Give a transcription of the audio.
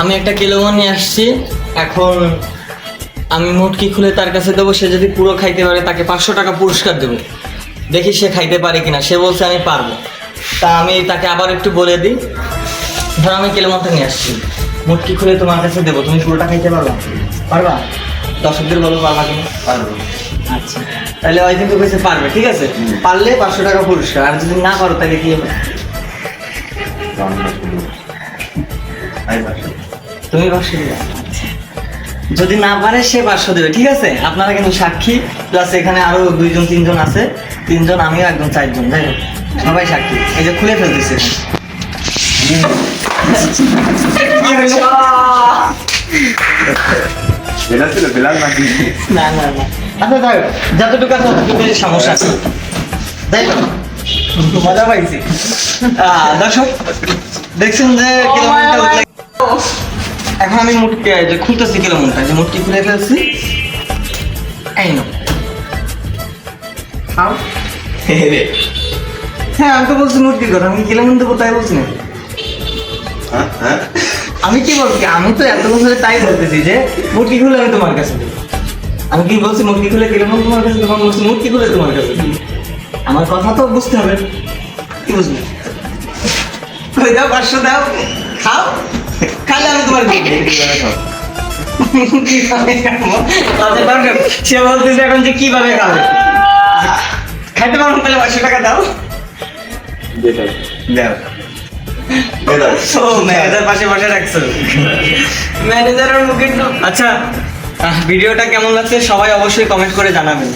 আমি একটা কিলোমন নিয়ে আসছি। এখন আমি মুটকি খুলে তার কাছে দেবো সে যদি পুরো খাইতে পারে তাকে পাঁচশো টাকা পুরস্কার দেবো। দেখি সে খাইতে পারে কিনা সে বলছে আমি পারব। তা আমি তাকে আবার একটু বলে দিই। ধর আমি কিলোমনটা নিয়ে আসছি। মুটকি খুলে তোমার কাছে দেবো তুমি পুরোটা খাইতে পারবা? পারবা? দর্শকদের বলো পারবা কিনা? পারব। আচ্ছা। তাহলে ওই কিন্তু কইছে পারবে ঠিক আছে? পারলে পাঁচশো টাকা পুরস্কার আর যদি না পারো তাহলে কি হবে। তুমি দিবে যদি না পারে সে পাঁচশো দেবে ঠিক আছে? আপনারা কিন্তু সাক্ষী প্লাস এখানে আরও দুইজন তিনজন আছে। তিনজন আমিও একজন চারজন যাই হোক সবাই সাক্ষী। এই যে খুলে ফেলতেছে। না না না। আচ্ছা যাই যতটুকু আছে ততটুকু সমস্যা যাই হোক, মজা পাইছি। দর্শক দেখছেন যে কিলোমিটার আমি মুটকি যে খুলতেছি কিলোমিটার যে মুটকি খুলে ফেলছি? এই নো খাও হ্যাঁ আমি তো বলছি মুটকির কথা আমি কিলোমিটার কোথায় বলছি না হ্যাঁ হ্যাঁ। আমি কি বলছি? আমি তো এতক্ষণ ধরে তাই বলতেছি যে মুটকি খুলে আমি তোমার কাছে আমি কি বলছি মুটকি খুলে কীরকম তোমার কাছে তখন বলছি মুটকি খুলে তোমার কাছে আমার কথা তো বুঝতে হবে। কি বুঝলি? কই দাও পাঁচশো দাও। খাও। খাইলে আমি তোমার। সে বলতেছে এখন যে কীভাবে খাবে? খাইতে পারব তাহলে পাঁচশো টাকা দাও। দাও। আচ্ছা আহ, ভিডিওটা কেমন লাগছে? সবাই অবশ্যই কমেন্ট করে জানাবেন।